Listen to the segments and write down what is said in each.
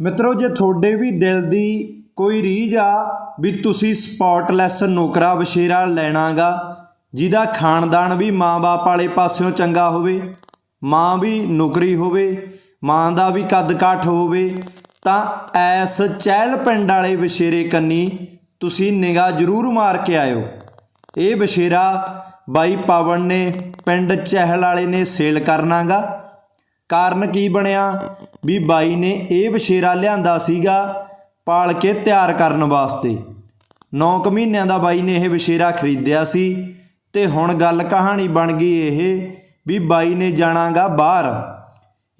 ਮਿੱਤਰੋ, ਜੇ ਤੁਹਾਡੇ ਵੀ ਦਿਲ ਦੀ ਕੋਈ ਰੀਝ ਆ ਵੀ ਤੁਸੀਂ ਸਪੌਟਲੈਸ ਨੌਕਰਾ ਵਸ਼ੇਰਾ ਲੈਣਾਗਾ, ਜਿਹਦਾ ਖਾਨਦਾਨ ਵੀ ਮਾਂ-ਬਾਪ ਵਾਲੇ ਪਾਸਿਓਂ ਚੰਗਾ ਹੋਵੇ, ਮਾਂ ਵੀ ਨੌਕਰੀ ਹੋਵੇ, ਮਾਂ ਦਾ ਵੀ ਕੱਦ ਕਾਠ ਹੋਵੇ, ਤਾਂ ਐਸ ਚਹਿਲ ਪਿੰਡ ਵਾਲੇ ਵਸ਼ੇਰੇ ਕੰਨੀ ਤੁਸੀਂ ਨਿਗਾਹ ਜ਼ਰੂਰ ਮਾਰ ਕੇ ਆਇਓ। ਇਹ ਵਸ਼ੇਰਾ ਬਾਈ ਪਵਨ ਨੇ, ਪਿੰਡ ਚਹਿਲ ਵਾਲੇ ਨੇ ਸੇਲ ਕਰਨਾਗਾ। ਕਾਰਨ ਕੀ ਬਣਿਆ? ਵੀ ਬਾਈ ਨੇ ਇਹ ਵਸ਼ੇਰਾ ਲਿਆਂਦਾ ਸੀਗਾ ਪਾਲ ਕੇ ਤਿਆਰ ਕਰਨ ਵਾਸਤੇ। 9 ਕੁ ਮਹੀਨਿਆਂ ਦਾ ਬਾਈ ਨੇ ਇਹ ਵਸ਼ੇਰਾ ਖਰੀਦਿਆ ਸੀ ਤੇ ਹੁਣ ਗੱਲ ਕਹਾਣੀ ਬਣ ਗਈ ਇਹ ਵੀ ਬਾਈ ਨੇ ਜਾਣਾਗਾ ਬਾਹਰ।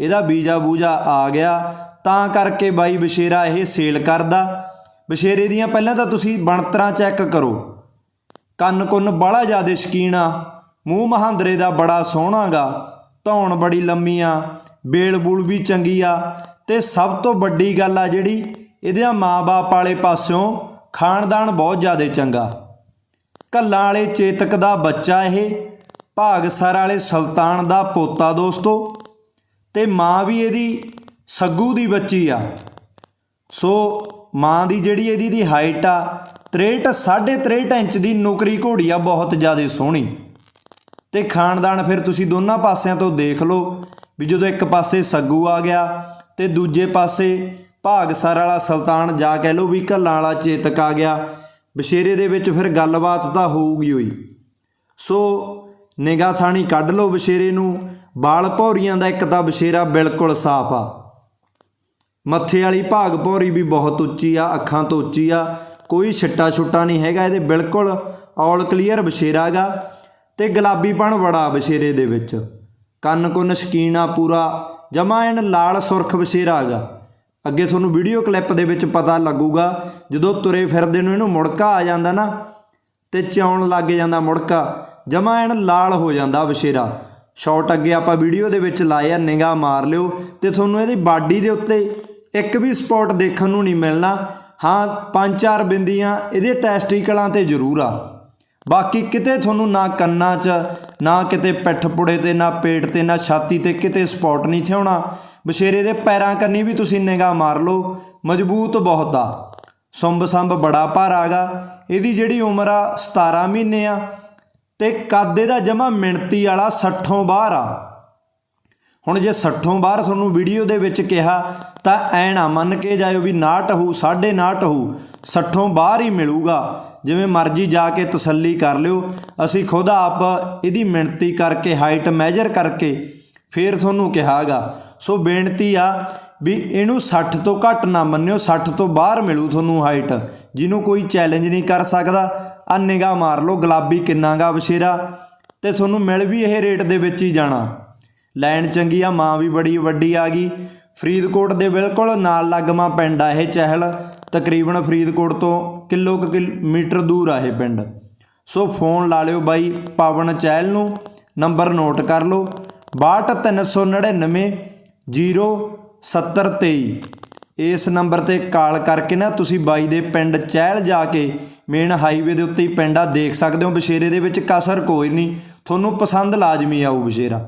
ਇਹਦਾ ਵੀਜ਼ਾ ਬੂਜਾ ਆ ਗਿਆ, ਤਾਂ ਕਰਕੇ ਬਾਈ ਵਸ਼ੇਰਾ ਇਹ ਸੇਲ ਕਰਦਾ। ਵਸ਼ੇਰੇ ਦੀਆਂ ਪਹਿਲਾਂ ਤਾਂ ਤੁਸੀਂ ਬਣਤਰਾਂ ਚੈੱਕ ਕਰੋ। ਕੰਨ ਕੁੰਨ ਬਾਹਲਾ ਜ਼ਿਆਦਾ ਸ਼ਕੀਨ ਆ, ਮੂੰਹ ਮਹਾਂਦਰੇ ਦਾ ਬੜਾ ਸੋਹਣਾਗਾ। ਧੌਣ ਬੜੀ ਲੰਮੀ ਆ ਬੇਲ ਬੂਲ ਵੀ ਚੰਗੀ ਆ ਤੇ ਸਭ ਤੋਂ ਵੱਡੀ ਗੱਲ ਆ ਜਿਹੜੀ ਇਹਦੇ ਮਾਂ-ਬਾਪ ਵਾਲੇ ਪਾਸਿਓਂ ਖਾਨਦਾਨ ਬਹੁਤ ਜ਼ਿਆਦਾ ਚੰਗਾ। ਕੱਲਾਂ ਵਾਲੇ ਚੇਤਕ ਦਾ ਬੱਚਾ ਇਹ, ਭਾਗਸਰ ਵਾਲੇ ਸੁਲਤਾਨ ਦਾ ਪੋਤਾ ਦੋਸਤੋ, ਤੇ ਮਾਂ ਵੀ ਇਹਦੀ ਸੱਗੂ ਦੀ ਬੱਚੀ ਆ। ਸੋ ਮਾਂ ਦੀ ਜਿਹੜੀ ਇਹਦੀ ਦੀ ਹਾਈਟ ਆ 63 63 ਇੰਚ ਦੀ ਨੌਕਰੀ ਘੋੜੀ ਆ, ਬਹੁਤ ਜ਼ਿਆਦਾ ਸੋਹਣੀ। ਤੇ ਖਾਨਦਾਨ ਫਿਰ ਤੁਸੀਂ ਦੋਨਾਂ ਪਾਸਿਆਂ ਤੋਂ ਦੇਖ ਲਓ ਵੀ ਜਦੋਂ ਇੱਕ ਪਾਸੇ ਸੱਗੂ ਆ ਗਿਆ ਤੇ ਦੂਜੇ ਪਾਸੇ ਭਾਗਸਰ ਵਾਲਾ ਸੁਲਤਾਨ ਜਾ ਕਹਿ ਲਓ ਵੀ ਕੱਲਾਂ ਵਾਲਾ ਚੇਤਕ ਆ ਗਿਆ, ਬਸ਼ੇਰੇ ਦੇ ਵਿੱਚ ਫਿਰ ਗੱਲਬਾਤ ਤਾਂ ਹੋਊਗੀ ਹੋਈ। ਸੋ ਨਿਗਾਹ ਥਾਣੀ ਕੱਢ ਲਓ ਬਸ਼ੇਰੇ ਨੂੰ, ਬਾਲ ਭੌਰੀਆਂ ਦਾ ਇੱਕ ਤਾਂ ਬਸ਼ੇਰਾ ਬਿਲਕੁਲ ਸਾਫ਼ ਆ। ਮੱਥੇ ਵਾਲੀ ਭਾਗ ਭੌਰੀ ਵੀ ਬਹੁਤ ਉੱਚੀ ਆ, ਅੱਖਾਂ ਤੋਂ ਉੱਚੀ ਆ, ਕੋਈ ਛਿੱਟਾ ਛੁੱਟਾ ਨਹੀਂ ਹੈਗਾ, ਇਹਦੇ ਬਿਲਕੁਲ ਆਲ ਕਲੀਅਰ ਬਸ਼ੇਰਾ ਗਾ ਤੇ ਗੁਲਾਬੀਪਣ ਬੜਾ ਬਸ਼ੇਰੇ ਦੇ ਵਿੱਚ। ਕੰਨ ਕੁੰਨ ਸ਼ਕੀਨਾ ਪੂਰਾ, ਜਮਾ ਐਨ ਲਾਲ ਸੁਰਖ ਬਸ਼ੇਰਾ ਹੈਗਾ ਅੱਗੇ ਤੁਹਾਨੂੰ ਵੀਡੀਓ ਕਲਿੱਪ ਦੇ ਵਿੱਚ ਪਤਾ ਲੱਗੂਗਾ, ਜਦੋਂ ਤੁਰੇ ਫਿਰਦੇ ਨੂੰ ਇਹਨੂੰ ਮੁੜਕਾ ਆ ਜਾਂਦਾ ਨਾ, ਤੇ ਚੌਣ ਲੱਗ ਜਾਂਦਾ ਮੁੜਕਾ, ਜਮਾ ਐਨ ਲਾਲ ਹੋ ਜਾਂਦਾ ਬਸ਼ੇਰਾ ਸ਼ਾਟ ਅੱਗੇ ਆਪਾਂ ਵੀਡੀਓ ਦੇ ਵਿੱਚ ਲਾਏ ਆ, ਨਿਗਾਹ ਮਾਰ ਲਿਓ, ਤੇ ਤੁਹਾਨੂੰ ਇਹਦੀ ਬਾਡੀ ਦੇ ਉੱਤੇ ਇੱਕ ਵੀ ਸਪੌਟ ਦੇਖਣ ਨੂੰ ਨਹੀਂ ਮਿਲਣਾ। ਹਾਂ, ਪੰਜ ਚਾਰ ਬਿੰਦੀਆਂ ਇਹਦੇ ਟੈਸਟੀਕਲਾਂ ਤੇ ਜ਼ਰੂਰ ਆ। ਬਾਕੀ ਕਿਤੇ ਤੁਹਾਨੂੰ ਨਾ ਕੰਨਾਂ 'ਚ, ਨਾ ਕਿਤੇ ਪਿੱਠ ਪੁੜੇ ਤੇ, ਨਾ ਪੇਟ ਤੇ, ਨਾ ਛਾਤੀ ਤੇ ਕਿਤੇ ਸਪੌਟ ਨਹੀਂ ਥਿਆਉਣਾ ਬਸ਼ੇਰੇ ਦੇ ਪੈਰਾਂ ਕੰਨੀ ਵੀ ਤੁਸੀਂ ਨਿਗਾਹ ਮਾਰ ਲਓ। ਮਜ਼ਬੂਤ ਬਹੁਤ ਆ। ਸੁੰਬ ਸੰਬ ਬੜਾ ਭਾਰਾਗਾ ਇਹਦੀ ਜਿਹੜੀ ਉਮਰ ਆ 17 ਮਹੀਨੇ ਆ। ਤੇ ਕੱਦ ਇਹਦਾ ਜਮਾ ਮਿਣਤੀ ਵਾਲਾ 60 ਬਾਹਰ ਆ। ਹੁਣ ਜੇ 60 ਬਾਹਰ ਤੁਹਾਨੂੰ ਵੀਡੀਓ ਦੇ ਵਿੱਚ ਕਿਹਾ, ਤਾਂ ਐ ਨਾ ਮੰਨ ਕੇ ਜਾਇਓ ਵੀ 69 ਹੋਊ 69 ਹੋਊ 60 ਬਾਹਰ ਹੀ ਮਿਲੂਗਾ। ਜਿਵੇਂ ਮਰਜ਼ੀ ਜਾ ਕੇ ਤਸੱਲੀ ਕਰ ਲਿਓ, ਅਸੀਂ ਖੁਦ ਆਪ ਇਹਦੀ ਮਿਣਤੀ ਕਰਕੇ ਹਾਈਟ ਮੈਜਰ ਕਰਕੇ ਫੇਰ ਤੁਹਾਨੂੰ ਕਿਹਾਗਾ। ਸੋ ਬੇਨਤੀ ਆ ਵੀ ਇਹਨੂੰ 60 ਤੋਂ ਘੱਟ ਨਾ ਮੰਨਿਓ 60 ਤੋਂ ਬਾਹਰ ਮਿਲੂ ਤੁਹਾਨੂੰ ਹਾਈਟ ਜਿਹਨੂੰ ਕੋਈ ਚੈਲੰਜ ਨਹੀਂ ਕਰ ਸਕਦਾ ਆ ਨਿਗਾਹ ਮਾਰ ਲਓ, ਗੁਲਾਬੀ ਕਿੰਨਾਗਾ ਬਸ਼ੇਰਾ ਤੇ ਤੁਹਾਨੂੰ ਮਿਲ ਵੀ ਇਹ ਰੇਟ ਦੇ ਵਿੱਚ ਹੀ ਜਾਣਾ। ਲਾਈਨ ਚੰਗੀ ਆ, ਮਾਂ ਵੀ ਬੜੀ ਵੱਡੀ ਆ ਗਈ। ਫਰੀਦਕੋਟ ਦੇ ਬਿਲਕੁਲ ਨਾਲ ਲੱਗਮਾ ਪਿੰਡ ਆ ਇਹ ਚਹਿਲ। ਤਕਰੀਬਨ ਫਰੀਦਕੋਟ ਤੋਂ ਕਿਲੋ ਕੁ ਕਿਲੋਮੀਟਰ ਦੂਰ ਆ ਇਹ ਪਿੰਡ। ਸੋ ਫੋਨ ਲਾ ਲਿਓ ਬਾਈ ਪਵਨ ਚਹਿਲ ਨੂੰ, ਨੰਬਰ ਨੋਟ ਕਰ ਲਓ 62399 07023 ਇਸ ਨੰਬਰ ਤੇ ਕਾਲ ਕਰਕੇ ਨਾ ਤੁਸੀਂ ਬਾਈ ਦੇ ਪਿੰਡ ਚਹਿਲ ਜਾ ਕੇ ਮੇਨ ਹਾਈਵੇ ਦੇ ਉੱਤੇ ਹੀ ਪਿੰਡ ਆ, ਦੇਖ ਸਕਦੇ ਹੋ ਬਸ਼ੇਰੇ ਦੇ ਵਿੱਚ ਕਸਰ ਕੋਈ ਨਹੀਂ। ਤੁਹਾਨੂੰ ਪਸੰਦ ਲਾਜ਼ਮੀ ਆਊ ਬਸ਼ੇਰਾ